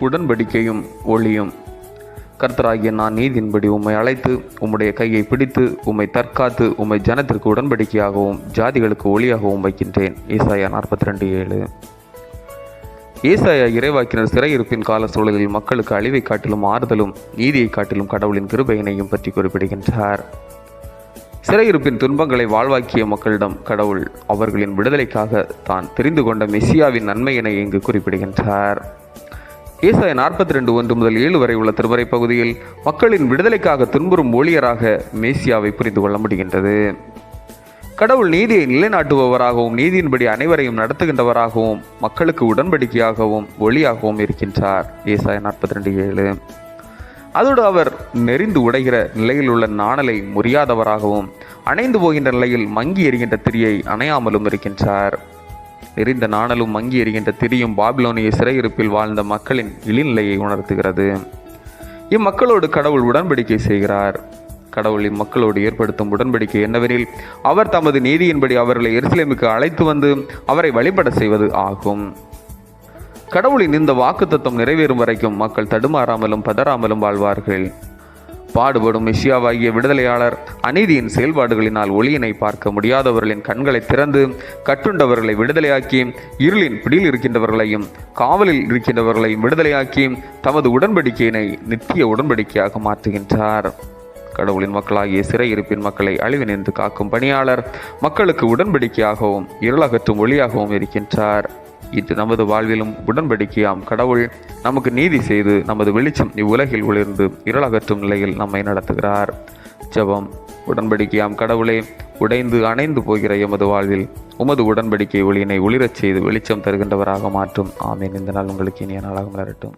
உடன்படிக்கையும் ஒளியும். கர்த்தராகிய நான் நீதியின்படி உம்மை அழைத்து உம்முடைய கையை பிடித்து உம்மை தற்காத்து உம்மை ஜனத்திற்கு உடன்படிக்கையாகவும் ஜாதிகளுக்கு ஒளியாகவும் வைக்கின்றேன். ஈசாயா நாற்பத்தி ரெண்டு ஏழு. ஏசாயா இறைவாக்கினர் சிறையிருப்பின் கால சூழலில் மக்களுக்கு அழிவை காட்டிலும் ஆறுதலும் நீதியை காட்டிலும் கடவுளின் கிருபையினையும் பற்றி குறிப்பிடுகின்றார். சிறையிருப்பின் துன்பங்களை வாழ்வாக்கிய மக்களிடம் கடவுள் அவர்களின் விடுதலைக்காக தான் தெரிந்து கொண்ட மெஸ்ஸியாவின் நன்மையினை இங்கு குறிப்பிடுகின்றார். ஏசாய நாற்பத்தி ரெண்டு ஒன்று முதல் ஏழு வரை உள்ள திருமறை பகுதியில் மக்களின் விடுதலைக்காக துன்புறும் ஊழியராக மேசியாவை புரிந்து கொள்ள முடிகின்றது. கடவுள் நீதியை நிலைநாட்டுபவராகவும் நீதியின்படி அனைவரையும் நடத்துகின்றவராகவும் மக்களுக்கு உடன்படிக்கையாகவும் ஒளியாகவும் இருக்கின்றார். ஏசாய நாற்பத்தி ரெண்டு ஏழு. அதோடு அவர் நெறிந்து உடைகிற நிலையில் உள்ள நாணலை முறியாதவராகவும் அணைந்து போகின்ற நிலையில் மங்கி எறிகின்ற திரியை அணையாமலும் இருக்கின்றார். எரிந்த நாணலும் மங்கி எறிகின்ற திரியும் பாபிலோனிய சிறையிருப்பில் வாழ்ந்த மக்களின் இழிநிலையை உணர்த்துகிறது. இம்மக்களோடு கடவுள் உடன்படிக்கை செய்கிறார். கடவுள் இம்மக்களோடு ஏற்படுத்தும் உடன்படிக்கை என்னவெனில் அவர் தமது நீதியின்படி அவர்களை எருசலேமுக்கு அழைத்து வந்து அவரை வழிபட செய்வது ஆகும். கடவுளின் இந்த வாக்குத்தத்தம் நிறைவேறும் வரைக்கும் மக்கள் தடுமாறாமலும் பதறாமலும் வாழ்வார்கள். பாடுபடும் மிஷியாவாகிய விடுதலையாளர் அநீதியின் செயல்பாடுகளினால் ஒளியினை பார்க்க முடியாதவர்களின் கண்களை திறந்து கட்டுண்டவர்களை விடுதலையாக்கி இருளின் பிடியில் இருக்கின்றவர்களையும் காவலில் இருக்கின்றவர்களையும் விடுதலையாக்கி தமது உடன்படிக்கையினை நித்திய உடன்படிக்கையாக மாற்றுகின்றார். கடவுளின் மக்களாகிய சிறையிருப்பின் மக்களை அழிவினின்று காக்கும் பணியாளர் மக்களுக்கு உடன்படிக்கையாகவும் இருளகற்றும் ஒளியாகவும் இருக்கின்றார். இது நமது வாழ்விலும் உடன்படிக்கையாம் கடவுள் நமக்கு நீதி செய்து நமது வெளிச்சம் இவ்வுலகில் ஒளிர்ந்து இருளகற்றும் நிலையில் நம்மை நடத்துகிறார். ஜெபம். உடன்படிக்கையாம் கடவுளே உடைந்து அணைந்து போகிற எமது வாழ்வில் உமது உடன்படிக்கை ஒளியினை ஒளிரச் செய்து வெளிச்சம் தருகின்றவராக மாற்றும். ஆமீன். இந்த நாள் உங்களுக்கு இனிய நாளாக மலரட்டும்.